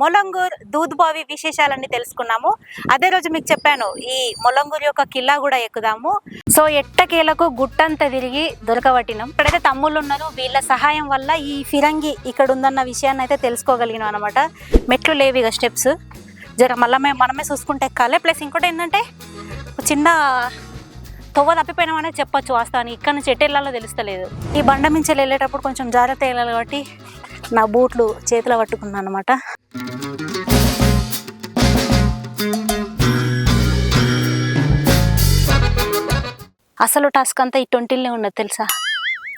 మొలంగూర్ దూద్బావి విశేషాలన్నీ తెలుసుకున్నాము. అదే రోజు మీకు చెప్పాను ఈ మొలంగూర్ యొక్క కిల్లా కూడా ఎక్కుదాము. సో ఎట్టకేలకు గుట్టంతా తిరిగి దొరకబట్టినాం. ఇక్కడైతే తమ్ముళ్ళు ఉన్నారు వీళ్ళ సహాయం వల్ల ఈ ఫిరంగి ఇక్కడ ఉందన్న విషయాన్ని అయితే తెలుసుకోగలిగినాం అనమాట మెట్లు లేవు ఇక స్టెప్స్. జర మళ్ళీ మేము మనమే చూసుకుంటే ఎక్కాలి ప్లస్ ఇంకోటి ఏంటంటే చిన్న తొవ్వ తప్పిపోయినామనే చెప్పొచ్చు వాస్తవానికి. ఇక్కడ నుంచి ఎటు వెళ్ళాలో తెలుస్తలేదు. ఈ బండ మించి వెళ్ళేటప్పుడు కొంచెం జాగ్రత్త వెళ్ళాలి కాబట్టి నా బూట్లు చేతిలో పట్టుకున్నాను అనమాట అసలు టాస్క్ అంతా ఈ ట్వంటీలనే ఉన్నది తెలుసా?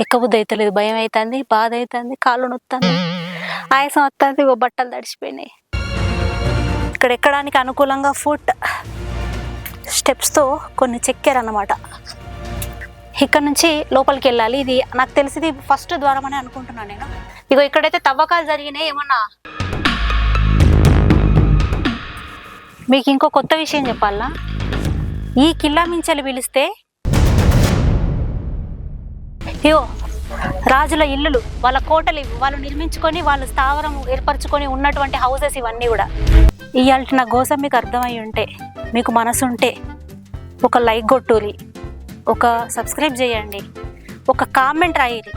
ఎక్కబుద్ధి అవుతలేదు భయం అవుతుంది బాధ అవుతుంది కాళ్ళు నొత్తుంది ఆయాసం వస్తుంది ఓ బట్టలు తడిచిపోయినాయి ఇక్కడ ఎక్కడానికి అనుకూలంగా ఫుట్ స్టెప్స్తో కొన్ని చెక్కారన్నమాట ఇక్కడ నుంచి లోపలికి వెళ్ళాలి. ఇది నాకు తెలిసింది ఫస్ట్ ద్వారం అని అనుకుంటున్నాను నేను. ఇగో ఇక్కడైతే తవ్వకాలు జరిగినాయి ఏమన్నా? మీకు ఇంకో కొత్త విషయం చెప్పాలా? ఈ కిల్లా మించలు పిలిస్తే ఇగో రాజుల ఇల్లులు వాళ్ళ కోటలు వాళ్ళు నిర్మించుకొని వాళ్ళు స్థావరం ఏర్పరచుకొని ఉన్నటువంటి హౌసెస్ ఇవన్నీ కూడా. ఇవాళ నా కోసం మీకు అర్థమై ఉంటే మీకు మనసు ఉంటే ఒక లైక్ కొట్టురి ఒక సబ్స్క్రైబ్ చేయండి ఒక కామెంట్ రాయిరి.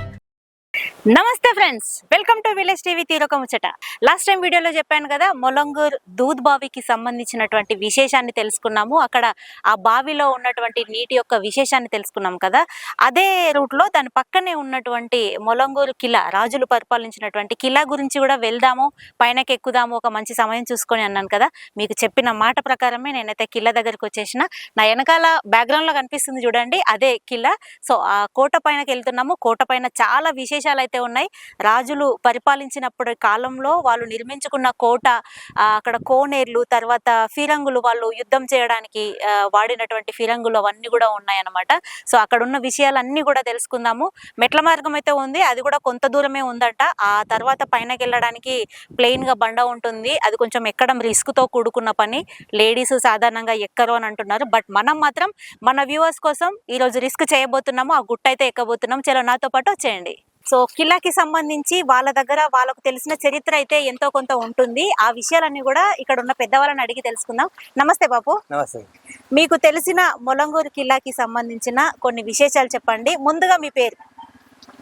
నమస్తే friends. Welcome to village TV తీరొక ముచ్చట. లాస్ట్ టైం వీడియోలో చెప్పాను కదా మొలంగూర్ దూద్ బావికి సంబంధించినటువంటి విశేషాన్ని తెలుసుకున్నాము. అక్కడ ఆ బావిలో ఉన్నటువంటి నీటి యొక్క విశేషాన్ని తెలుసుకున్నాం కదా. అదే రూట్లో దాని పక్కనే ఉన్నటువంటి మొలంగూరు కిలా రాజులు పరిపాలించినటువంటి కిలా గురించి కూడా వెళ్దాము పైనకి ఎక్కుదాము ఒక మంచి సమయం చూసుకొని అన్నాను కదా. మీకు చెప్పిన మాట ప్రకారమే నేనైతే కిలా దగ్గరికి వచ్చేసిన. నా వెనకాల బ్యాక్గ్రౌండ్లో లో కనిపిస్తుంది చూడండి అదే కిలా. సో ఆ కోట పైనకి వెళ్తున్నాము. కోట పైన చాలా విశేషాలు అయితే ఉన్నాయి. రాజులు పరిపాలించినప్పుడు కాలంలో వాళ్ళు నిర్మించుకున్న కోట అక్కడ కోనేర్లు తర్వాత ఫిరంగులు వాళ్ళు యుద్ధం చేయడానికి వాడినటువంటి ఫిరంగులు అవన్నీ కూడా ఉన్నాయన్నమాట. సో అక్కడ ఉన్న విషయాలన్నీ కూడా తెలుసుకుందాము. మెట్ల మార్గం అయితే ఉంది అది కూడా కొంత దూరమే ఉందట. ఆ తర్వాత పైనకి వెళ్ళడానికి ప్లెయిన్గా బండ ఉంటుంది. అది కొంచెం ఎక్కడం రిస్క్తో కూడుకున్న పని. లేడీస్ సాధారణంగా ఎక్కరు అని అంటున్నారు. బట్ మనం మాత్రం మన వ్యూవర్స్ కోసం ఈరోజు రిస్క్ చేయబోతున్నాము ఆ గుట్ట అయితే ఎక్కబోతున్నాం చలో నాతో పాటు వచ్చేయండి. సో కిల్లాకి సంబంధించి వాళ్ళ దగ్గర వాళ్ళకు తెలిసిన చరిత్ర అయితే ఎంతో కొంత ఉంటుంది. ఆ విషయాలన్నీ కూడా ఇక్కడ ఉన్న పెద్దవాళ్ళని అడిగి తెలుసుకుందాం. నమస్తే బాపు. నమస్తే. మీకు తెలిసిన మొలంగూరు కిల్లాకి సంబంధించిన కొన్ని విశేషాలు చెప్పండి. ముందుగా మీ పేరు?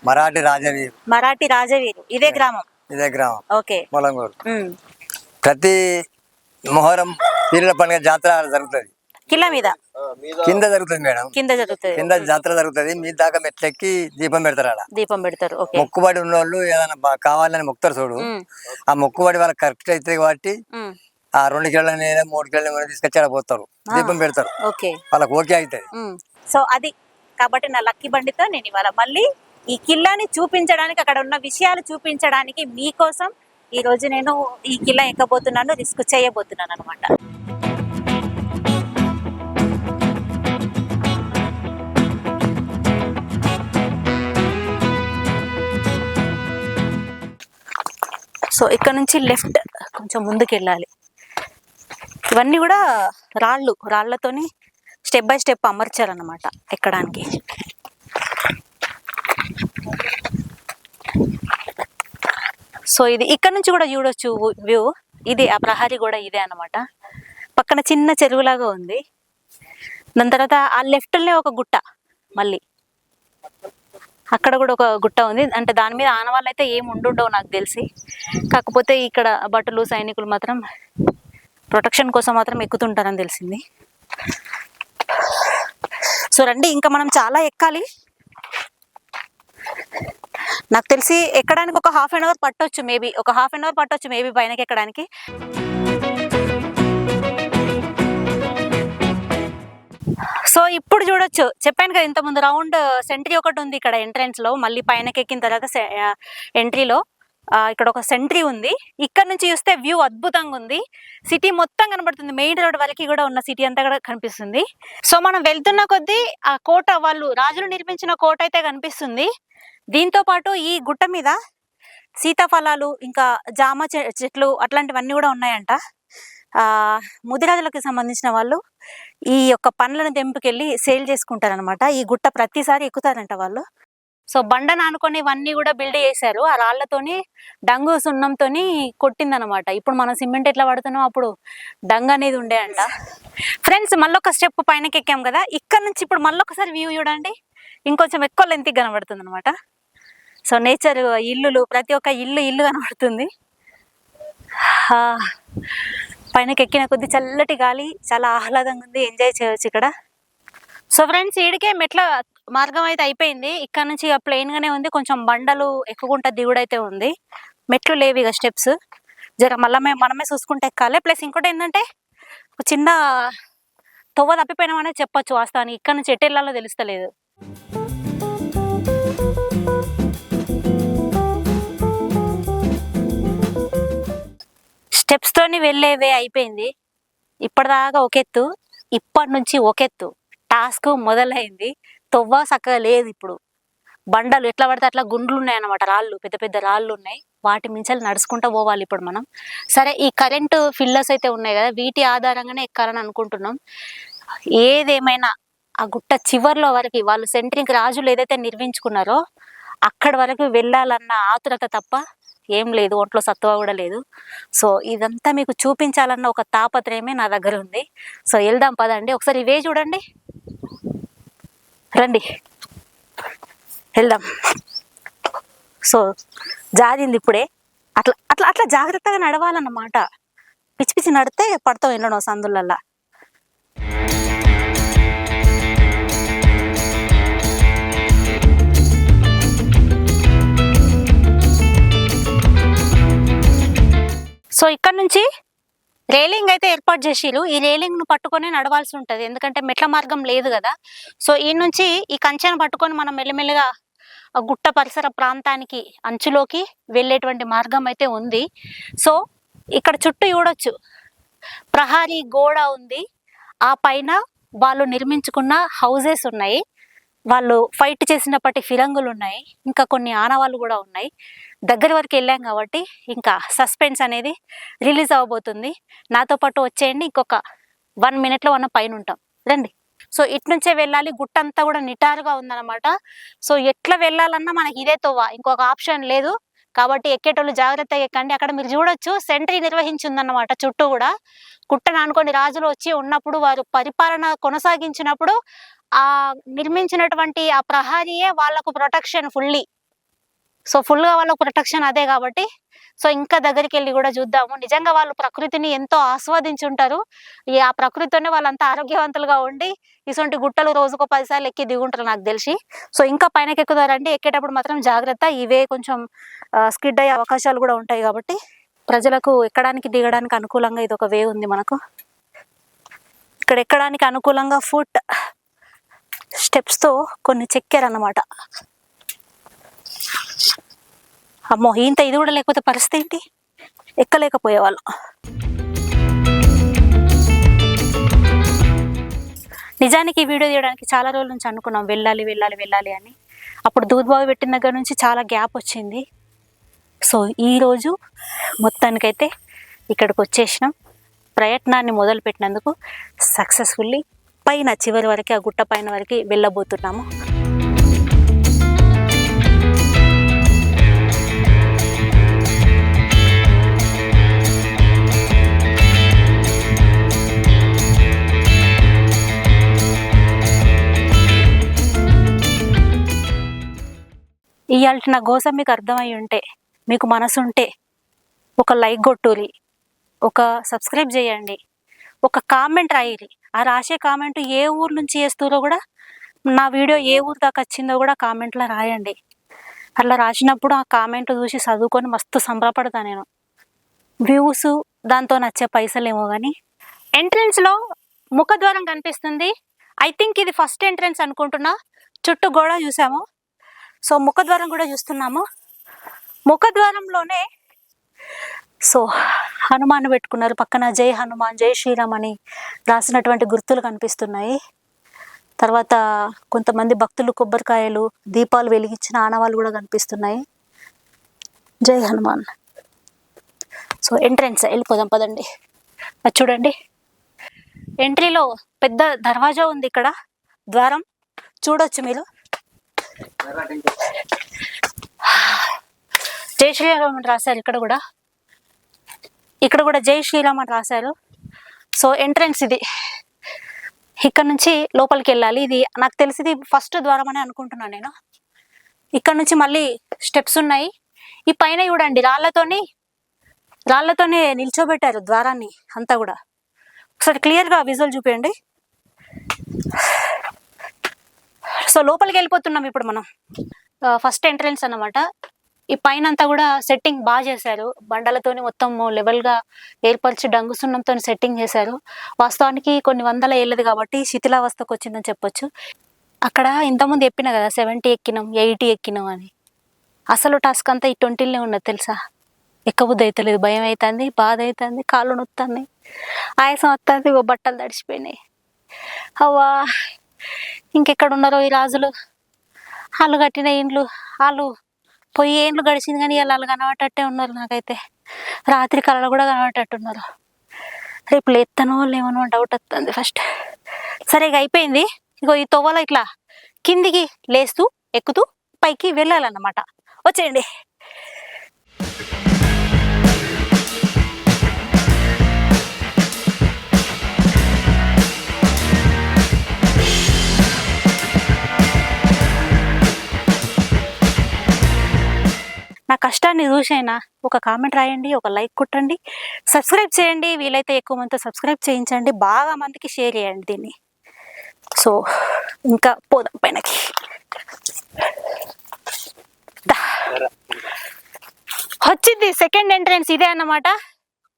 మరాఠీ రాజవీర్. మరాఠీ రాజవీరు. ఇదే గ్రామం? ఇదే గ్రామం. ఓకే. మొలంగూరు. ప్రతి మొహరం పీర్ల పండుగ జాతర జరుగుతుంది. కిల్లా మీద? కింద జరుగుతుంది మేడం. కింద జరుగుతుంది. కింద జాతర జరుగుతుంది. మీ దాకా మెట్లెక్కి దీపం పెడతారు ఆడ. దీపం పెడతారు. ఓకే. మొక్కుబడి ఉన్న వాళ్ళు ఏదైనా కావాలని మొక్కుతారు చూడు. ఆ మొక్కుబడి వాళ్ళకి కరెక్ట్ అవుతుంది కాబట్టి ఆ రెండు కిలోల మూడు కిలోల తీసుకొచ్చి పోతారు. దీపం పెడతారు. ఓకే. వాళ్ళకి ఓకే అవుతుంది. సో అది కాబట్టి నా లక్కీ బండితో నేను ఇవాళ మళ్ళీ ఈ కిల్లాని చూపించడానికి అక్కడ ఉన్న విషయాలు చూపించడానికి మీకోసం ఈ రోజు నేను ఈ కిల్లా ఎక్కబోతున్నాను రిస్క్ చేయబోతున్నాను అనమాట సో ఇక్కడ నుంచి లెఫ్ట్ కొంచెం ముందుకు వెళ్ళాలి ఇవన్నీ కూడా రాళ్ళు రాళ్ళతోని స్టెప్ బై స్టెప్ అమర్చారన్నమాట ఎక్కడానికి. సో ఇది ఇక్కడ నుంచి కూడా చూడొచ్చు వ్యూ. ఇది ఆ ప్రహారీ కూడా ఇదే అన్నమాట. పక్కన చిన్న చెరువులాగా ఉంది. దాని తర్వాత ఆ లెఫ్ట్లోనే ఒక గుట్ట మళ్ళీ. అక్కడ కూడా ఒక గుట్ట ఉంది. అంటే దాని మీద ఆనవాళ్ళు అయితే ఏమి ఉండుండవు నాకు తెలిసి. కాకపోతే ఇక్కడ భటులు సైనికులు మాత్రం ప్రొటెక్షన్ కోసం మాత్రం ఎక్కుతుంటారని తెలిసింది. సో రండి ఇంకా మనం చాలా ఎక్కాలి. నాకు తెలిసి ఎక్కడానికి ఒక హాఫ్ అన్ అవర్ పట్టొచ్చు మేబీ ఒక హాఫ్ అన్ అవర్ పట్టొచ్చు మేబీ పైనకి ఎక్కడానికి సో ఇప్పుడు చూడొచ్చు. చెప్పాను కదా ఇంతకుముందు రౌండ్ సెంట్రీ ఒకటి ఉంది ఇక్కడ ఎంట్రన్స్లో మళ్ళీ పైనకి ఎక్కిన తర్వాత ఎంట్రీలో. ఇక్కడ ఒక సెంట్రీ ఉంది. ఇక్కడ నుంచి చూస్తే వ్యూ అద్భుతంగా ఉంది. సిటీ మొత్తం కనబడుతుంది. మెయిన్ రోడ్ వరకు కూడా ఉన్న సిటీ అంతా కూడా కనిపిస్తుంది. సో మనం వెళ్తున్న కొద్దీ ఆ కోట వాళ్ళు రాజులు నిర్మించిన కోట అయితే కనిపిస్తుంది. దీంతో పాటు ఈ గుట్ట మీద సీతాఫలాలు ఇంకా జామ చె- చెట్లు అట్లాంటివన్నీ కూడా ఉన్నాయంట. ముదిరాజులకు సంబంధించిన వాళ్ళు ఈ యొక్క పండ్లను తెంపుకెళ్ళి సేల్ చేసుకుంటారనమాట ఈ గుట్ట ప్రతిసారి ఎక్కుతారంట వాళ్ళు. సో బండ నానుకునేవన్నీ ఇవన్నీ కూడా బిల్డ్ చేశారు. ఆ రాళ్ళతోని డంగు సున్నంతోని కొట్టిందనమాట ఇప్పుడు మనం సిమెంట్ ఎట్లా పడుతున్నాం అప్పుడు డంగ్ అనేది ఉండే అంట. ఫ్రెండ్స్ మళ్ళొక స్టెప్ పైనకి ఎక్కాం కదా. ఇక్కడ నుంచి ఇప్పుడు మళ్ళొకసారి వ్యూ చూడండి. ఇంకొంచెం ఎక్కువ లెంత్ కనబడుతుంది అనమాట సో నేచర్ ఇల్లులు ప్రతి ఒక్క ఇల్లు ఇల్లు కనబడుతుంది. పైనకి ఎక్కిన కొద్ది చల్లటి గాలి చాలా ఆహ్లాదంగా ఉంది. ఎంజాయ్ చేయొచ్చు ఇక్కడ. సో ఫ్రెండ్స్ ఈడికే మెట్ల మార్గం అయితే అయిపోయింది. ఇక్కడ నుంచి ఇక గానే ఉంది. కొంచెం బండలు ఎక్కుకుంటా దిగుడైతే ఉంది. మెట్లు లేవు ఇక స్టెప్స్ జర మళ్ళీ మేము మనమే చూసుకుంటే ఎక్కాలి. ప్లస్ ఇంకోటి ఏంటంటే ఒక చిన్న తొవ్వ తప్పిపోయినామనే చెప్పొచ్చు వాస్తవానికి. ఇక్కడ నుంచి ఎటు వెళ్ళాలో తెలుస్తలేదు. స్టెప్స్ తోని వెళ్ళేవే అయిపోయింది. ఇప్పటిదాకా ఒక ఎత్తు ఇప్పటి నుంచి ఒక ఎత్తు టాస్క్ మొదలైంది. తొవ్వ చక్కగా లేదు ఇప్పుడు. బండలు ఎట్లా పడితే అట్లా గుండ్లు ఉన్నాయి అన్నమాట రాళ్ళు పెద్ద పెద్ద రాళ్ళు ఉన్నాయి వాటి మించాలి నడుచుకుంటూ పోవాలి ఇప్పుడు మనం. సరే ఈ కరెంటు ఫిల్లర్స్ అయితే ఉన్నాయి కదా వీటి ఆధారంగానే ఎక్కాలని అనుకుంటున్నాం. ఏదేమైనా ఆ గుట్ట చివర్లో వరకు వాళ్ళు సెంట్రింగ్ రాజులు ఏదైతే నిర్మించుకున్నారో అక్కడి వరకు వెళ్ళాలన్న ఆతురత తప్ప ఏం లేదు ఒంట్లో సత్తువ కూడా లేదు. సో ఇదంతా మీకు చూపించాలన్న ఒక తాపత్రయమే నా దగ్గర ఉంది. సో వెళ్దాం పదండి. ఒకసారి ఇవే చూడండి. రండి. వెళ్దాం. సో జారింది ఇప్పుడే. అట్లా అట్లా అట్లా జాగ్రత్తగా నడవాలన్నమాట. పిచ్చి పిచ్చి నడితే పడతాం ఎన్నడో సందులల్లా. సో ఇక్కడ నుంచి రేలింగ్ అయితే ఏర్పాటు చేసిరు ఈ రైలింగ్ను పట్టుకొని నడవాల్సి ఉంటుంది. ఎందుకంటే మెట్ల మార్గం లేదు కదా. సో ఈ నుంచి ఈ కంచెను పట్టుకొని మనం మెల్లమెల్లగా ఆ గుట్ట పరిసర ప్రాంతానికి అంచులోకి వెళ్ళేటువంటి మార్గం అయితే ఉంది. సో ఇక్కడ చుట్టూ చూడొచ్చు. ప్రహారీ గోడ ఉంది. ఆ పైన వాళ్ళు నిర్మించుకున్న హౌజెస్ ఉన్నాయి. వాళ్ళు ఫైట్ చేసినప్పటి ఫిరంగులు ఉన్నాయి ఇంకా కొన్ని ఆనవాళ్ళు కూడా ఉన్నాయి. దగ్గర వరకు వెళ్ళాం కాబట్టి ఇంకా సస్పెన్స్ అనేది రిలీజ్ అవ్వబోతుంది. నాతో పాటు వచ్చేయండి. ఇంకొక వన్ మినిట్లో మనం పైన ఉంటాం. రండి. సో ఇట్నుంచే వెళ్ళాలి. గుట్ట అంతా కూడా నిటారుగా ఉందన్నమాట. సో ఎట్లా వెళ్ళాలన్నా మనకి ఇదే తోవ. ఇంకొక ఆప్షన్ లేదు. కాబట్టి ఎక్కేటోళ్ళు జాగ్రత్తగా ఎక్కండి. అక్కడ మీరు చూడొచ్చు. సెంట్రీ నిర్వహించిందన్నమాట. చుట్టూ కూడా. గుట్టను అనుకోని రాజులు వచ్చి ఉన్నప్పుడు వారు పరిపాలన కొనసాగించినప్పుడు ఆ నిర్మించినటువంటి ఆ ప్రహారీయే వాళ్ళకు ప్రొటెక్షన్ ఫుల్లీ సో ఫుల్గా వాళ్ళకు ప్రొటెక్షన్ అదే కాబట్టి. సో ఇంకా దగ్గరికి వెళ్ళి కూడా చూద్దాము. నిజంగా వాళ్ళు ప్రకృతిని ఎంతో ఆస్వాదించి ఉంటారు. ఈ ఆ ప్రకృతితోనే వాళ్ళంతా ఆరోగ్యవంతులుగా ఉండి ఇటువంటి గుట్టలు రోజుకో పదిసార్లు ఎక్కి దిగుంటారు నాకు తెలిసి. సో ఇంకా పైనకి ఎక్కుతారంటే ఎక్కేటప్పుడు మాత్రం జాగ్రత్త. ఇవే కొంచెం స్కిడ్ అయ్యే అవకాశాలు కూడా ఉంటాయి కాబట్టి. ప్రజలకు ఎక్కడానికి దిగడానికి అనుకూలంగా ఇది ఒక వే ఉంది మనకు. ఇక్కడ ఎక్కడానికి అనుకూలంగా ఫుట్ స్టెప్స్తో కొన్ని కొన్ని చెక్కారన్నమాట. అమ్మో ఇంత ఇది కూడా లేకపోతే పరిస్థితి ఏంటి? ఎక్కలేకపోయేవాళ్ళం. నిజానికి వీడియో తీయడానికి చాలా రోజుల నుంచి అనుకున్నాం వెళ్ళాలి వెళ్ళాలి వెళ్ళాలి అని. అప్పుడు దూద్బావి పెట్టిన దగ్గర నుంచి చాలా గ్యాప్ వచ్చింది. సో ఈరోజు మొత్తానికైతే ఇక్కడికి వచ్చేసినాం. ప్రయత్నాన్ని మొదలుపెట్టినందుకు సక్సెస్ఫుల్లీ పైన చివరి వరకు ఆ గుట్ట పైన వరకు వెళ్ళబోతున్నాము. ఇవాళ నా గోసం మీకు అర్థమై ఉంటే మీకు మనసు ఉంటే ఒక లైక్ కొట్టురి. ఒక సబ్స్క్రైబ్ చేయండి. ఒక కామెంట్ రాయిరి. ఆ రాసే కామెంట్ ఏ ఊరు నుంచి చేస్తారో కూడా నా వీడియో ఏ ఊరు దాకా వచ్చిందో కూడా కామెంట్లో రాయండి. అట్లా రాసినప్పుడు ఆ కామెంట్ చూసి చదువుకొని మస్తు సంబరపడతా నేను. వ్యూస్ దాంతో నచ్చే పైసలేమో కానీ ఎంట్రన్స్లో ముఖద్వారం కనిపిస్తుంది. ఐ థింక్ ఇది ఫస్ట్ ఎంట్రన్స్ అనుకుంటున్నా. చుట్టూ గోడ చూసాము. సో ముఖద్వారం కూడా చూస్తున్నాము. ముఖద్వారంలోనే సో హనుమాన్ పెట్టుకున్నారు. పక్కన జై హనుమాన్ జై శ్రీరామ్ అని రాసినటువంటి గుర్తులు కనిపిస్తున్నాయి. తర్వాత కొంతమంది భక్తులు కొబ్బరికాయలు దీపాలు వెలిగించిన ఆనవాళ్ళు కూడా కనిపిస్తున్నాయి. జై హనుమాన్. సో ఎంట్రన్స్ వెళ్ళిపోదాం పదండి. అది చూడండి. ఎంట్రీలో పెద్ద దర్వాజా ఉంది ఇక్కడ. ద్వారం. చూడొచ్చు మీరు. జై శ్రీరామ్ అని రాశారు ఇక్కడ కూడా. ఇక్కడ కూడా జై శ్రీరామ్ అని రాశారు. సో ఎంట్రన్స్ ఇది. ఇక్కడ నుంచి లోపలికి వెళ్ళాలి. ఇది నాకు తెలిసింది ఫస్ట్ ద్వారం అని అనుకుంటున్నాను నేను. ఇక్కడ నుంచి మళ్ళీ స్టెప్స్ ఉన్నాయి. ఈ పైన చూడండి రాళ్ళతోని రాళ్ళతోనే నిల్చోబెట్టారు ద్వారాన్ని అంతా కూడా. ఒకసారి క్లియర్గా విజువల్ చూపించండి సో లోపలికి వెళ్ళిపోతున్నాం ఇప్పుడు మనం. ఫస్ట్ ఎంట్రన్స్ అన్నమాట. ఈ పైన అంతా కూడా సెట్టింగ్ బాగా చేశారు. బండలతోని మొత్తం లెవెల్గా ఏర్పరిచి డంగుసున్నంతో సెట్టింగ్ చేశారు. వాస్తవానికి కొన్ని వందల ఏళ్ళది కాబట్టి శిథిలావస్థకు వచ్చిందని చెప్పొచ్చు. అక్కడ ఇంతకుముందు చెప్పిన కదా సెవెంటీ ఎక్కినాం ఎయిటీ ఎక్కినాం అని. అసలు టాస్క్ అంతా ఈ ట్వంటీలోనే ఉన్నది తెలుసా? ఎక్కబుద్ధి అవుతలేదు భయం అవుతుంది బాధ అవుతుంది కాళ్ళు నొత్తుంది ఆయాసం వస్తుంది ఓ బట్టలు తడిచిపోయినాయి అవ్వా! ఇంకెక్కడ ఉన్నారో ఈ రాజులు? వాళ్ళు కట్టిన ఇండ్లు వాళ్ళు పోయి ఏండ్లు గడిచింది కానీ వాళ్ళు కనబడటట్టే ఉన్నారు నాకైతే. రాత్రి కళలు కూడా కనబడేటట్టు ఉన్నారు రేపు లేత్తనో లేవనో డౌట్ వస్తుంది ఫస్ట్ సరే ఇక అయిపోయింది. ఇగో ఈ తొవ్వల ఇట్లా కిందికి లేస్తూ ఎక్కుతూ పైకి వెళ్ళాలన్నమాట. వచ్చేయండి. నా కష్టాన్ని చూసైనా? ఒక కామెంట్ రాయండి ఒక లైక్ కొట్టండి. సబ్స్క్రైబ్ చేయండి వీలైతే ఎక్కువ మందితో సబ్స్క్రైబ్ చేయించండి. బాగా మందికి షేర్ చేయండి దీన్ని. సో ఇంకా పోదాం పైనకి. వచ్చింది సెకండ్ ఎంట్రెన్స్ ఇదే అన్నమాట.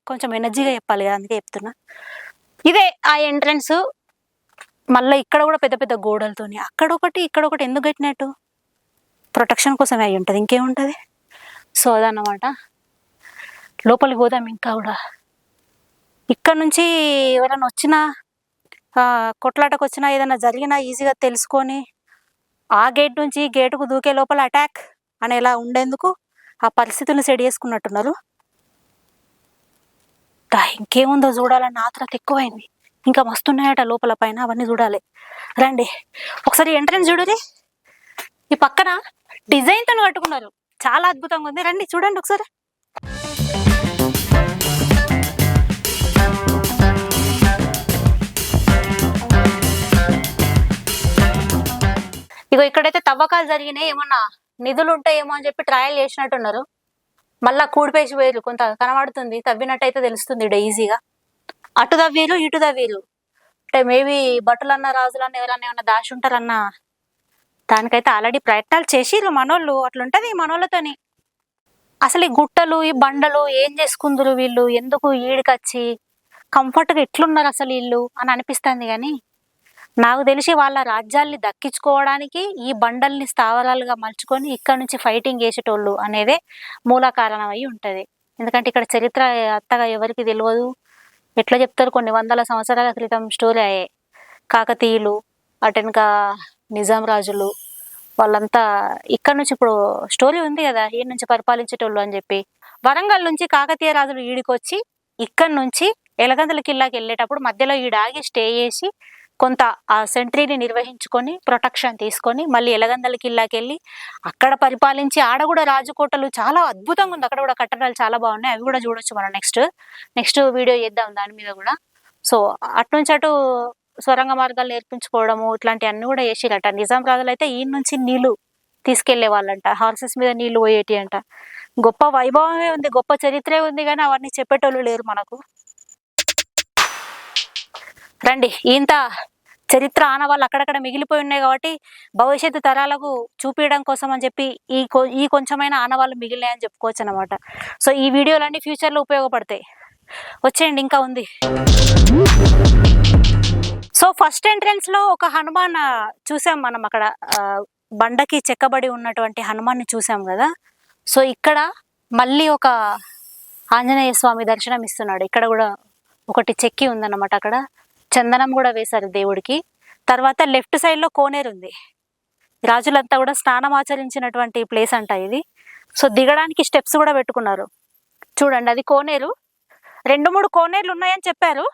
కొంచెం ఎనర్జీగా చెప్పాలి కదా అందుకే చెప్తున్నా. ఇదే ఆ ఎంట్రెన్స్. మళ్ళీ ఇక్కడ కూడా పెద్ద పెద్ద గోడలతోని. అక్కడ ఒకటి ఇక్కడ ఒకటి ఎందుకు కట్టినట్టు? ప్రొటెక్షన్ కోసమే అయి ఉంటుంది. ఇంకేముంటుంది? సో అదన్నమాట లోపలికి పోదాం ఇంకా కూడా. ఇక్కడ నుంచి ఎవరైనా వచ్చినా కొట్లాటకు వచ్చినా ఏదైనా జరిగినా ఈజీగా తెలుసుకొని ఆ గేట్ నుంచి గేటుకు దూకే లోపల అటాక్ అనేలా ఉండేందుకు ఆ పరిస్థితులను సెట్ చేసుకున్నట్టున్నారు. ఇంకేముందో చూడాలని ఆత్రత ఎక్కువైంది. ఇంకా మస్తున్నాయట లోపల పైన అవన్నీ చూడాలి. రండి. ఒకసారి ఎంట్రన్స్ చూడరి. ఈ పక్కన డిజైన్తో కట్టుకున్నారు. చాలా అద్భుతంగా ఉంది. రండి చూడండి ఒకసారి. ఇగో ఇక్కడైతే తవ్వకాలు జరిగినాయి. ఏమన్నా నిధులు ఉంటాయేమో అని చెప్పి ట్రయల్ చేసినట్టున్నారు. మళ్ళా కూడిపేసి వేరు కొంత కనబడుతుంది. తవ్వినట్టయితే తెలుస్తుంది ఇక్కడ ఈజీగా. అటు తవ్వీరు ఇటు తవ్వీరు అంటే మేబీ భటులన్న రాజులన్న ఎవరన్నా ఏమన్నా దాచి ఉంటారన్న దానికైతే ఆల్రెడీ ప్రయత్నాలు చేసిర్రు మనోళ్ళు అట్లుంటది ఈ మనోళ్ళతోని. అసలు ఈ గుట్టలు ఈ బండలు ఏం చేసుకుందరు వీళ్ళు? ఎందుకు ఈడికొచ్చి కంఫర్ట్గా ఎట్లున్నారు అసలు వీళ్ళు అని అనిపిస్తుంది కానీ నాకు తెలిసి వాళ్ళ రాజ్యాల్ని దక్కించుకోవడానికి ఈ బండల్ని స్థావరాలుగా మలుచుకొని ఇక్కడ నుంచి ఫైటింగ్ చేసేటోళ్ళు అనేదే మూల కారణం అయి ఉంటుంది. ఎందుకంటే ఇక్కడ చరిత్ర అత్తగా ఎవరికి తెలియదు ఎట్లా చెప్తారు? కొన్ని వందల సంవత్సరాల క్రితం స్టోరీ అయ్యే కాకతీయులు అటెనక నిజాం రాజులు. వాళ్ళంతా ఇక్కడ నుంచి ఇప్పుడు స్టోరీ ఉంది కదా ఈ నుంచి పరిపాలించేటోళ్ళు అని చెప్పి. వరంగల్ నుంచి కాకతీయ రాజులు ఈడికొచ్చి ఇక్కడ నుంచి ఎలగందల కిల్లాకి వెళ్ళేటప్పుడు మధ్యలో ఈడ ఆగి స్టే చేసి కొంత ఆ సెంట్రీని నిర్వహించుకొని ప్రొటెక్షన్ తీసుకొని మళ్ళీ ఎలగందల కిల్లాకి వెళ్ళి అక్కడ పరిపాలించి ఆడ కూడా రాజకోటలు చాలా అద్భుతంగా ఉంది. అక్కడ కూడా కట్టడాలు చాలా బాగున్నాయి. అవి కూడా చూడొచ్చు మనం నెక్స్ట్ నెక్స్ట్ వీడియో చేద్దాం దాని మీద కూడా. సో అటు నుంచి అటు సొరంగ మార్గాలు నేర్పించుకోవడము ఇట్లాంటి అన్ని కూడా చేసేదట నిజాం రాజులు అయితే ఈ నుంచి నీళ్ళు తీసుకెళ్ళే వాళ్ళంట. హార్సెస్ మీద నీళ్ళు పోయేటి అంట. గొప్ప వైభవమే ఉంది గొప్ప చరిత్రే ఉంది కానీ అవన్నీ చెప్పేటోళ్ళు లేరు మనకు. రండి ఇంత చరిత్ర ఆనవాళ్ళు అక్కడక్కడ మిగిలిపోయి ఉన్నాయి కాబట్టి భవిష్యత్తు తరాలకు చూపించడం కోసం అని చెప్పి ఈ కొ- ఈ కొంచెమైన ఆనవాళ్ళు మిగిలినాయని చెప్పుకోవచ్చు అనమాట సో ఈ వీడియోలన్నీ ఫ్యూచర్లో ఉపయోగపడతాయి. వచ్చేయండి ఇంకా ఉంది. సో ఫస్ట్ ఎంట్రన్స్లో ఒక హనుమాన్ చూసాం మనం అక్కడ బండకి చెక్కబడి ఉన్నటువంటి హనుమాన్ని చూసాం కదా. సో ఇక్కడ మళ్ళీ ఒక ఆంజనేయ స్వామి దర్శనం ఇస్తున్నాడు. ఇక్కడ కూడా ఒకటి చెక్కి ఉందన్నమాట అక్కడ. చందనం కూడా వేశారు దేవుడికి. తర్వాత లెఫ్ట్ సైడ్లో కోనేరు ఉంది. రాజులంతా కూడా స్నానం ఆచరించినటువంటి ప్లేస్ అంట ఇది. సో దిగడానికి స్టెప్స్ కూడా పెట్టుకున్నారు. చూడండి అది కోనేరు. రెండు మూడు కోనేర్లు ఉన్నాయని చెప్పారు.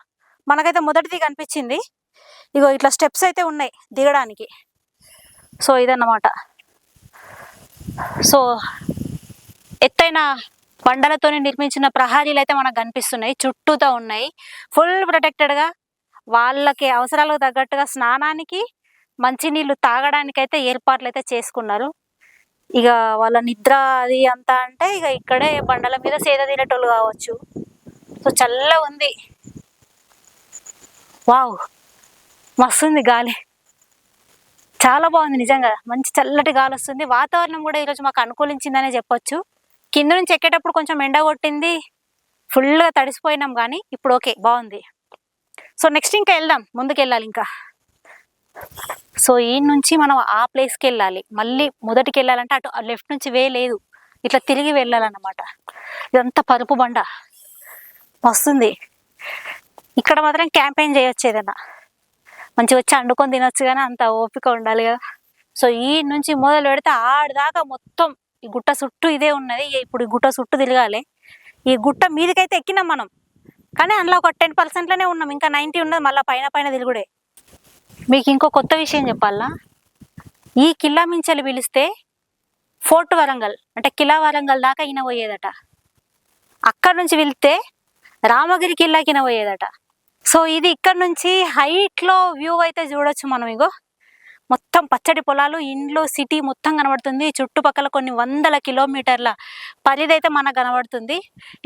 మనకైతే మొదటిది కనిపించింది. ఇగో ఇట్లా స్టెప్స్ అయితే ఉన్నాయి దిగడానికి. సో ఇదన్నమాట. సో ఎత్తైన బండలతోనే నిర్మించిన ప్రహారీలు అయితే మనకు కనిపిస్తున్నాయి. చుట్టూతో ఉన్నాయి. ఫుల్ ప్రొటెక్టెడ్గా వాళ్ళకి అవసరాలకు తగ్గట్టుగా స్నానానికి మంచినీళ్ళు తాగడానికి అయితే ఏర్పాట్లు అయితే చేసుకున్నారు. ఇక వాళ్ళ నిద్ర అది అంతా అంటే ఇక ఇక్కడే బండల మీద సేద తినేటోళ్ళు కావచ్చు. సో చల్ల ఉంది వావ్! మస్తుంది గాలి. చాలా బాగుంది నిజంగా. మంచి చల్లటి గాలి వస్తుంది. వాతావరణం కూడా ఈరోజు మాకు అనుకూలించిందనే చెప్పొచ్చు. కింద నుంచి ఎక్కేటప్పుడు కొంచెం ఎండ కొట్టింది. ఫుల్గా తడిసిపోయినాం కానీ ఇప్పుడు ఓకే బాగుంది. సో నెక్స్ట్ ఇంకా వెళ్దాం. ముందుకు వెళ్ళాలి ఇంకా. సో ఈ నుంచి మనం ఆ ప్లేస్కి వెళ్ళాలి. మళ్ళీ మొదటికి వెళ్ళాలంటే అటు లెఫ్ట్ నుంచి వే లేదు. ఇట్లా తిరిగి వెళ్ళాలన్నమాట. ఇదంతా పరుపు బండ. వస్తుంది ఇక్కడ మాత్రం క్యాంపెయిన్ చేయొచ్చు ఏదైనా. మంచిగా వచ్చి వండుకొని తినొచ్చు కానీ అంత ఓపిక ఉండాలి కదా. సో ఈ నుంచి మొదలు పెడితే ఆడిదాకా మొత్తం ఈ గుట్ట చుట్టూ ఇదే ఉన్నది. ఇప్పుడు ఈ గుట్ట చుట్టూ తిరగాలి. ఈ గుట్ట మీదకైతే ఎక్కినాం మనం. కానీ అందులో ఒక టెన్ పర్సెంట్లోనే ఉన్నాం. ఇంకా నైంటీ ఉన్నది. మళ్ళీ పైన పైన తిరుగుడే. మీకు ఇంకో కొత్త విషయం చెప్పాలా? ఈ కిల్లా మించలు పిలిస్తే ఫోర్ట్ వరంగల్ అంటే కిలా వరంగల్ దాకా ఈయన పోయేదట. అక్కడ నుంచి వెళ్తే రామగిరి కిల్లాకి ఈయన పోయేదట. సో ఇది ఇక్కడ నుంచి హైట్లో వ్యూ అయితే చూడొచ్చు మనం ఇగో. మొత్తం పచ్చడి పొలాలు ఇండ్లు సిటీ మొత్తం కనబడుతుంది. చుట్టుపక్కల కొన్ని వందల కిలోమీటర్ల పరిధైతే మనకు కనబడుతుంది.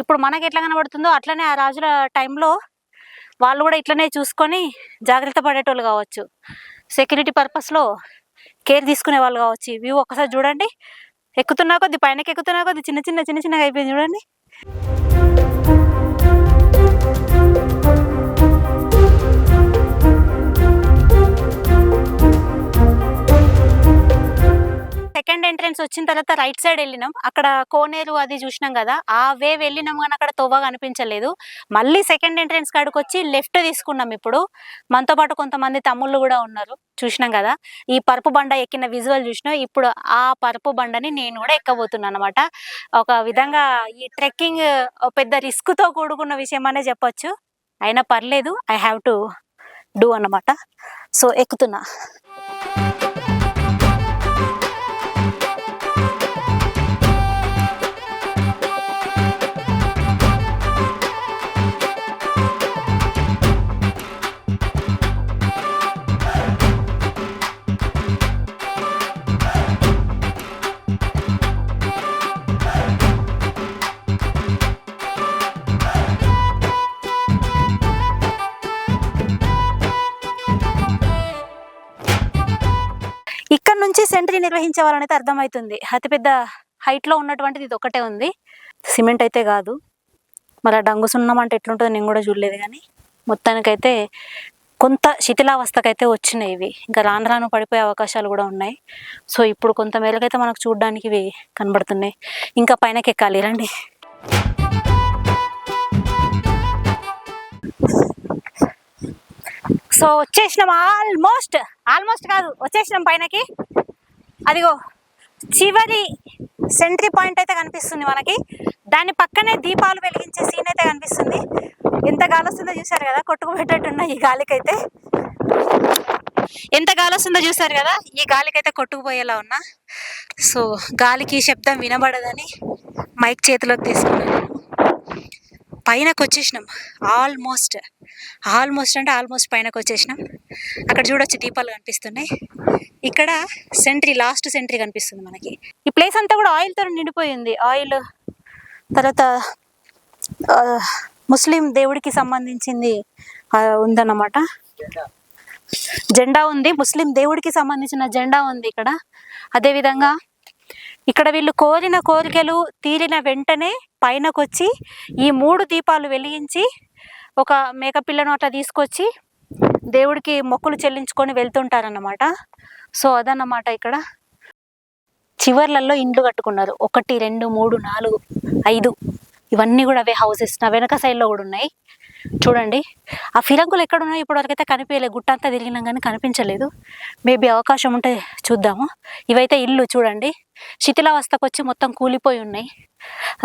ఇప్పుడు మనకి ఎట్లా కనబడుతుందో అట్లనే ఆ రాజుల టైంలో వాళ్ళు కూడా ఇట్లనే చూసుకొని జాగ్రత్త పడేటోళ్ళు కావచ్చు. సెక్యూరిటీ పర్పస్లో కేర్ తీసుకునే వాళ్ళు కావచ్చు. వ్యూ ఒకసారి చూడండి. ఎక్కుతున్నా కొద్ది పైనకి ఎక్కుతున్నా కొద్ది చిన్న చిన్న చిన్న చిన్నగా అయిపోయింది చూడండి. వచ్చిన తర్వాత రైట్ సైడ్ వెళ్ళినాం. అక్కడ కోనేరు అది చూసినాం కదా ఆ వే వెళ్ళినాం కానీ అక్కడ తొవ్వ కనిపించలేదు. మళ్ళీ సెకండ్ ఎంట్రన్స్ కాడికి వచ్చి లెఫ్ట్ తీసుకున్నాం ఇప్పుడు. మనతో పాటు కొంతమంది తమ్ముళ్ళు కూడా ఉన్నారు చూసినాం కదా. ఈ పరుపు బండ ఎక్కిన విజువల్ చూసినాం ఇప్పుడు ఆ పరుపు బండని నేను కూడా ఎక్కబోతున్నాను అనమాట ఒక విధంగా ఈ ట్రెక్కింగ్ పెద్ద రిస్క్తో కూడుకున్న విషయం అనే చెప్పొచ్చు. అయినా పర్లేదు ఐ హ్యావ్ టు డూ అన్నమాట. సో ఎక్కుతున్నా. నుంచి నిర్వహించేవారనైతే అర్థమవుతుంది అతిపెద్ద హైట్లో ఉన్నటువంటిది ఇది ఒకటే ఉంది. సిమెంట్ అయితే కాదు. మరి ఆ డంగు సున్నం అంటే ఎట్లుంటుందో నేను కూడా చూడలేదు కానీ మొత్తానికైతే కొంత శిథిలావస్థకైతే వచ్చినాయి ఇవి. ఇంకా రాను రాను పడిపోయే అవకాశాలు కూడా ఉన్నాయి. సో ఇప్పుడు కొంత మేరకైతే మనకు చూడడానికి ఇవి కనబడుతున్నాయి. ఇంకా పైనకి ఎక్కాలి రండి. సో వచ్చేసినాం ఆల్మోస్ట్ ఆల్మోస్ట్ కాదు వచ్చేసినాం పైనకి. అదిగో చివరి సెంట్రీ పాయింట్ అయితే కనిపిస్తుంది మనకి. దాని పక్కనే దీపాలు వెలిగించే సీన్ అయితే కనిపిస్తుంది. ఎంత గాలి వస్తుందో చూసారు కదా కొట్టుకుపోయేటట్టున్న ఈ గాలికైతే. ఎంత గాలి వస్తుందో చూసారు కదా ఈ గాలికైతే కొట్టుకుపోయేలా ఉన్నా. సో గాలికి శబ్దం వినబడదని మైక్ చేతిలోకి తీసుకున్నాను. పైనకు వచ్చేసినాం ఆల్మోస్ట్ ఆల్మోస్ట్ అంటే ఆల్మోస్ట్ పైనకు వచ్చేసినాం అక్కడ చూడొచ్చు దీపాలు కనిపిస్తున్నాయి. ఇక్కడ సెంట్రీ లాస్ట్ సెంట్రీ కనిపిస్తుంది మనకి. ఈ ప్లేస్ అంతా కూడా ఆయిల్తో నిండిపోయింది. ఆయిల్ తర్వాత ముస్లిం దేవుడికి సంబంధించింది ఉందన్నమాట. జెండా ఉంది. ముస్లిం దేవుడికి సంబంధించిన జెండా ఉంది ఇక్కడ. అదేవిధంగా ఇక్కడ వీళ్ళు కోరిన కోరికలు తీరిన వెంటనే పైనకొచ్చి ఈ మూడు దీపాలు వెలిగించి ఒక మేకపిల్లను అట్లా తీసుకొచ్చి దేవుడికి మొక్కులు చెల్లించుకొని వెళ్తుంటారన్నమాట. సో అదన్నమాట ఇక్కడ. చివర్లలో ఇండ్లు కట్టుకున్నారు. ఒకటి రెండు మూడు నాలుగు ఐదు. ఇవన్నీ కూడా అవే హౌసెస్. నా వెనక సైడ్లో కూడా ఉన్నాయి. చూడండి. ఆ ఫిరంగులు ఎక్కడున్నాయి ఇప్పుడు వరకైతే కనిపించలేదు. గుట్ట అంతా తిరిగినాం కానీ కనిపించలేదు. మేబీ అవకాశం ఉంటే చూద్దాము. ఇవైతే ఇల్లు చూడండి. శిథిలావస్థకు వచ్చి మొత్తం కూలిపోయి ఉన్నాయి.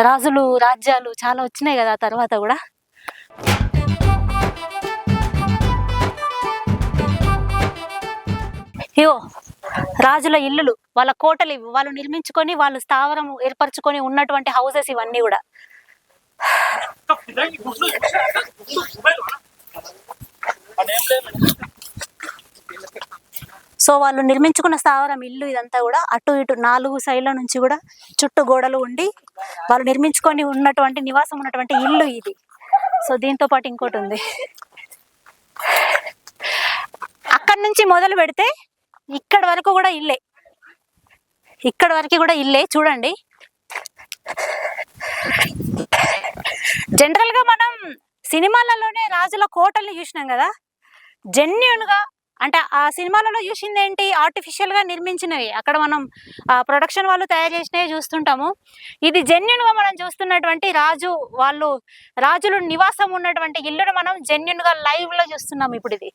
రాజులు రాజ్యాలు చాలా వచ్చినాయి కదా ఆ తర్వాత కూడా. ఇగో రాజుల ఇల్లులు వాళ్ళ కోటలు ఇవి. వాళ్ళు నిర్మించుకొని వాళ్ళు స్థావరం ఏర్పరచుకొని ఉన్నటువంటి హౌసెస్ ఇవన్నీ కూడా. సో వాళ్ళు నిర్మించుకున్న స్థావరం ఇల్లు ఇదంతా కూడా అటు ఇటు నాలుగు సైడ్ల నుంచి కూడా చుట్టూ గోడలు ఉండి వాళ్ళు నిర్మించుకొని ఉన్నటువంటి నివాసం ఉన్నటువంటి ఇల్లు ఇది. సో దీంతో పాటు ఇంకోటి ఉంది. అక్కడి నుంచి మొదలు పెడితే ఇక్కడ వరకు కూడా ఇల్లే. ఇక్కడ వరకు కూడా ఇల్లే చూడండి. జనరల్గా మనం సినిమాలలోనే రాజుల కోటల్ని చూసినాం కదా? జెన్యున్గా అంటే ఆ సినిమాలలో చూసింది ఏంటి ఆర్టిఫిషియల్గా నిర్మించినవి. అక్కడ మనం ప్రొడక్షన్ వాళ్ళు తయారు చేసినవి చూస్తుంటాము. ఇది జెన్యున్గా మనం చూస్తున్నటువంటి రాజు వాళ్ళు రాజులు నివాసం ఉన్నటువంటి ఇల్లును మనం జెన్యున్గా లైవ్లో చూస్తున్నాం ఇప్పుడు ఇది.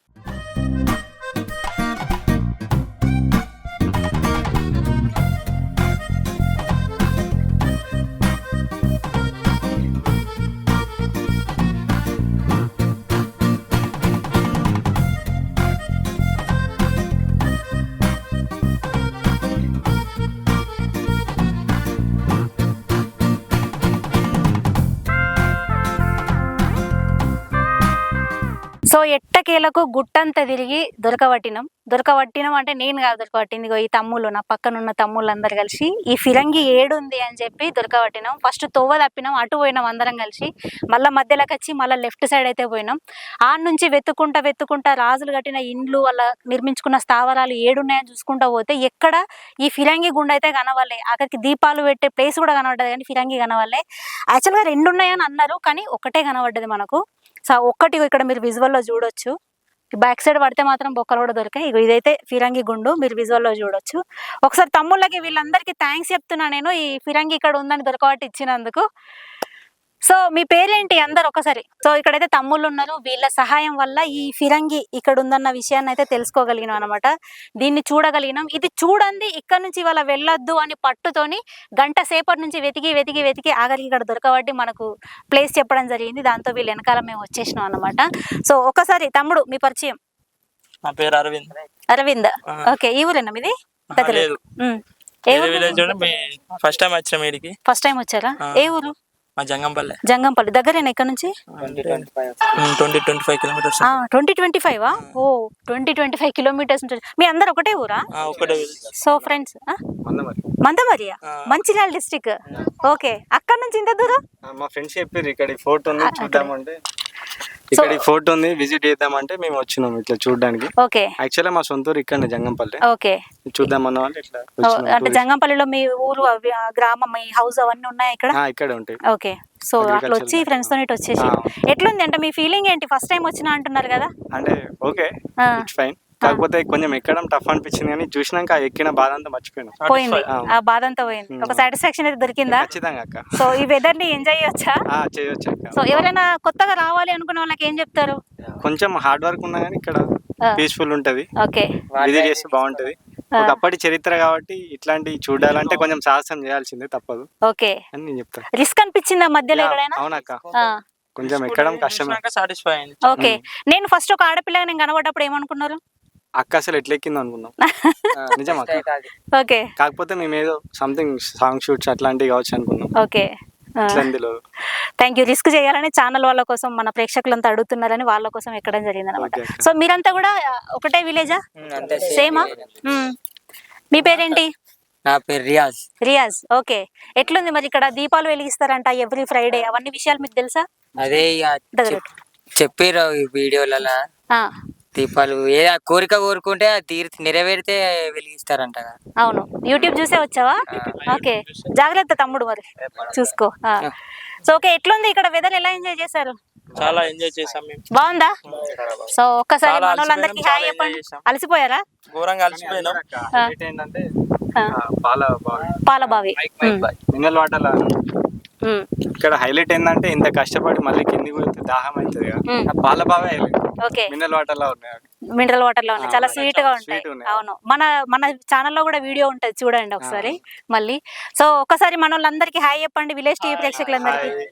ఎట్టకేలకు గుట్టంతా తిరిగి దొరకబట్టినాం. దొరకబట్టినాం అంటే నేను కాదు దొరకబట్టింది. ఈ తమ్ముళ్ళు నా పక్కన ఉన్న తమ్ముళ్ళు అందరు కలిసి ఈ ఫిరంగి ఏడుంది అని చెప్పి దొరకబట్టినాం. ఫస్ట్ తొవ్వ తప్పినాం అటు పోయినాం అందరం కలిసి. మళ్ళీ మధ్యలోకి వచ్చి మళ్ళీ లెఫ్ట్ సైడ్ అయితే పోయినాం. ఆ నుంచి వెతుకుంటా వెతుకుంటా రాజులు కట్టిన ఇండ్లు వాళ్ళ నిర్మించుకున్న స్థావరాలు ఏడున్నాయని చూసుకుంటా పోతే ఎక్కడ ఈ ఫిరంగి గుండె అయితే కనవాలే అక్కడికి దీపాలు పెట్టే ప్లేస్ కూడా కనబడ్డది కానీ ఫిరంగి కనవాలే యాక్చువల్గా రెండు ఉన్నాయని అన్నారు కానీ ఒకటే కనబడ్డది మనకు. ఒక్కటి ఇక్కడ మీరు విజువల్లో చూడొచ్చు. బ్యాక్ సైడ్ పడితే మాత్రం బొక్కలు కూడా దొరికాయి. ఇగో ఇదైతే ఫిరంగి గుండు మీరు విజువల్లో చూడొచ్చు. ఒకసారి తమ్ముళ్ళకి వీళ్ళందరికీ థ్యాంక్స్ చెప్తున్నా నేను. ఈ ఫిరంగి ఇక్కడ ఉందని దొరకబట్టి ఇచ్చినందుకు. సో మీ పేరేంటి అందరు ఒకసారి? సో ఇక్కడైతే తమ్ముళ్ళు ఉన్నారు వీళ్ళ సహాయం వల్ల ఈ ఫిరంగి ఇక్కడ ఉందన్న విషయాన్ని అయితే తెలుసుకోగలిగినాం అనమాట దీన్ని చూడగలిగినాం. ఇది చూడండి ఇక్కడ నుంచి ఇవాళ వెళ్ళొద్దు అని పట్టుతోని గంట సేపటి నుంచి వెతికి వెతికి వెతికి ఆఖరికి ఇక్కడ దొరకబట్టి మనకు ప్లేస్ చెప్పడం జరిగింది. దాంతో వీళ్ళు వెనకాల మేము వచ్చేసినాం అనమాట సో ఒకసారి తమ్ముడు మీ పరిచయం. నా పేరు అరవింద్. అరవింద్. ఓకే ఈ ఊరేనా మీది? దగ్గర ఫస్ట్ టైం వచ్చిన మీడికి ఫస్ట్ టైం వచ్చారా. ఏ ఊరు? మా జంగంపల్లె. జంగంపల్లి. దగ్గరేనా ఇక్కడ నుంచి? Twenty twenty five. Kilometres. Twenty twenty five ఓ ట్వంటీ ట్వంటీ ఫైవ్ కిలోమీటర్స్ ఉంటుంది మీ అందరు ఒకటే ఊరా? ఒకటే. So friends మందమరియా? Mancherial district okay. అక్కడ నుంచి ఇంత దూరం? ఆ, మా ఫ్రెండ్స్ చెప్పారు ఇక్కడ ఈ ఫోర్ట్ ఉంది చూద్దామంటే. ఇక్కడ ఈ ఫోర్ట్ ఉంది విజిట్ చేద్దామంటే మేము వచ్చినాం ఇట్లా చూడడానికి. ఓకే. యాక్చువల్లీ మా సొంత ఊరు ఇక్కడ జంగంపల్లి. ఓకే. చూద్దామన్న వాళ్ళు ఇట్లా వచ్చినాం అంటే జంగంపల్లిలో మీ ఊరు అవి, ఆ, గ్రామం మీ హౌస్ అవన్నీ ఉన్నాయా ఇక్కడ? ఆ, ఇక్కడే ఉంటాయి. ఓకే. సో అట్లా వచ్చి. ఫ్రెండ్స్తో ఇటు వచ్చేసి. ఆ. ఎట్లుంది అంటే మీ ఫీలింగ్ ఏంటి? ఫస్ట్ టైం వచ్చినా అంటున్నారు కదా? అంటే ఓకే. ఆ, ఇట్స్ ఫైన్ కాకపోతే కొంచెం ఎక్కడం టఫ్ అనిపించింది కానీ చూసినాక ఎక్కిన బాధ అంతా మర్చిపోయాను. పోయింది. ఆ. బాధ అంతా పోయింది. ఒక. సాటిస్ఫాక్షన్ అయితే దొరికిందా? ఖచ్చితంగా అక్క. సో ఈ వెదర్ని ఎంజాయ్ చేయొచ్చా? ఆ, చేయొచ్చు అక్క. సో ఎవరైనా కొత్తగా రావాలి అనుకున్న వాళ్ళకి ఏం చెప్తారు? కొంచెం హార్డ్ వర్క్ ఉన్నా కానీ ఇక్కడ ఆ. పీస్ఫుల్ ఉంటది. ఓకే. విజిట్ చేస్తే బాగుంటది. ఒకప్పటి చరిత్ర కాబట్టి ఇట్లాంటి చూడాలంటే కొంచెం సాహసం చేయాల్సిందే తప్పదు. ఓకే. అని నేను చెప్తాను రిస్క్ అనిపించిందా మధ్యలో ఎక్కడైనా అవునక్క ఆ, కొంచెం ఎక్కడం కష్టమే. సాటిస్ఫై అయింది. ఓకే. నేను ఫస్ట్ ఒక ఆడపిల్లగా నేను కనబడ్డప్పుడు ఏమనుకున్నారు? అక్క అసలు ఎట్లా ఎక్కింది అనుకున్నాం నిజం అక్క ఓకే. కాకపోతే మేము ఏదో సంథింగ్ సాంగ్ షూట్స్ అట్లాంటివి కావచ్చు అనుకున్నాం ఓకే ఇట్లాంటిలో థ్యాంక్ యూ రిస్క్ చేయాలని ఛానల్ వాళ్ళ కోసం మన ప్రేక్షకులంతా అడుగుతున్నారని వాళ్ళ కోసం ఎక్కడం జరిగింది అనమాట. సో మీరంతా కూడా ఒకటే విలేజా అంతే సేమా మీ పేరేంటి? నా పేరు రియాజ్. రియాజ్. ఓకే. ఎట్లుంది మరి ఇక్కడ దీపాలు వెలిగిస్తారంట ఎవ్రీ ఫ్రైడే అవన్నీ విషయాలు మీకు తెలుసా? అదే ఇక దగ్గర చెప్- చెప్పిర్రు ఈ వీడియోలలో. ఆ, దీపాలు ఏ కోరిక కోరుకుంటే అది తీర్ నెరవేరితే వెలిగిస్తారంట కదా. అవును. యూట్యూబ్ చూసే వచ్చావా? ఓకే. జాగ్రత్త తమ్ముడు మరి. చూసుకో. సో ఓకే ఎట్లుంది ఇక్కడ వెదర్? ఎలా ఎంజాయ్ చేశారు? చాలా ఎంజాయ్ చేసాం మేము. బాగుందా? సో ఒక్కసారి చాలా అలసిపోయినాం, హాయ్ చాలా చెప్పండి. enjoy చేశాం. అలసిపోయారా ఘోరంగా అలసిపోయినాం. ఏంటంటే పాల బావి పాలబావి. మినరల్ వాటర్ ఉమ్, ఇక్కడ హైలైట్ ఏంటంటే ఇంత కష్టపడి మళ్ళీ కిందికి పోతే దాహం అవుతుంది కదా. ఆ పాల బావే హైలైట్ ఓకే. మినరల్ వాటర్ లా ఉన్నాయి. మినరల్ వాటర్లో ఉన్నాయి చాలా. స్వీట్గా ఉంటాయి. అవును. మన మన ఛానల్లో కూడా వీడియో ఉంటది. చూడండి ఒకసారి. మళ్ళీ. సో ఒకసారి మన వాళ్ళందరికీ హాయ్ చెప్పండి. విలేజ్ టీవీ ప్రేక్షకులందరికీ.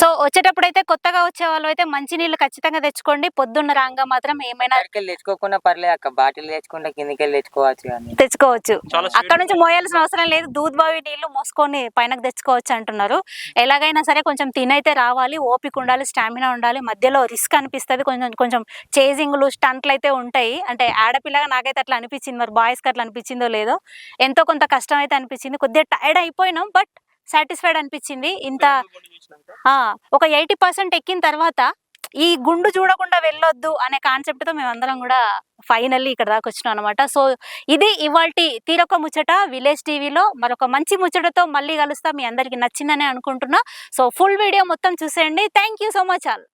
సో వచ్చేటప్పుడు అయితే కొత్తగా వచ్చే వాళ్ళు అయితే మంచి నీళ్ళు ఖచ్చితంగా తెచ్చుకోండి. పొద్దున్న రాంగా మాత్రం ఏమైనా తెచ్చుకోకుండా పర్లేదు అక్క. బాటిల్ తెచ్చుకుంటే కిందికి వెళ్ళి తెచ్చుకోవచ్చు. తెచ్చుకోవచ్చు అక్కడ నుంచి మోయాల్సిన అవసరం లేదు. దూద్ బావి నీళ్ళు మోసుకొని పైనకు తెచ్చుకోవచ్చు అంటున్నారు. ఎలాగైనా సరే కొంచెం తినైతే రావాలి. ఓపిక ఉండాలి స్టామినా ఉండాలి. మధ్యలో రిస్క్ అనిపిస్తుంది. కొంచెం కొంచెం చేజింగ్లు స్టంట్లు అయితే ఉంటాయి. అంటే ఆడపిల్లగా నాకైతే అట్లా అనిపించింది. మరి బాయ్స్కి అట్లా అనిపించిందో లేదో. ఎంతో కొంత కష్టం అయితే అనిపించింది. కొద్దిగా టైర్డ్ అయిపోయినాం. బట్ సాటిస్ఫైడ్ అనిపించింది. ఇంత ఆ, ఒక ఎయిటీ పర్సెంట్ ఎక్కిన తర్వాత ఈ గుండు చూడకుండా వెళ్ళొద్దు అనే కాన్సెప్ట్తో మేమందరం కూడా ఫైనల్లీ ఇక్కడ దాకా వచ్చినాం అనమాట సో ఇది ఇవాల్టి తీరొక ముచ్చట. విలేజ్ టీవీలో మరొక మంచి ముచ్చటతో మళ్ళీ కలుస్తా. మీ అందరికి నచ్చిందనే అనుకుంటున్నా. సో ఫుల్ వీడియో మొత్తం చూసేయండి. Thank you so much all.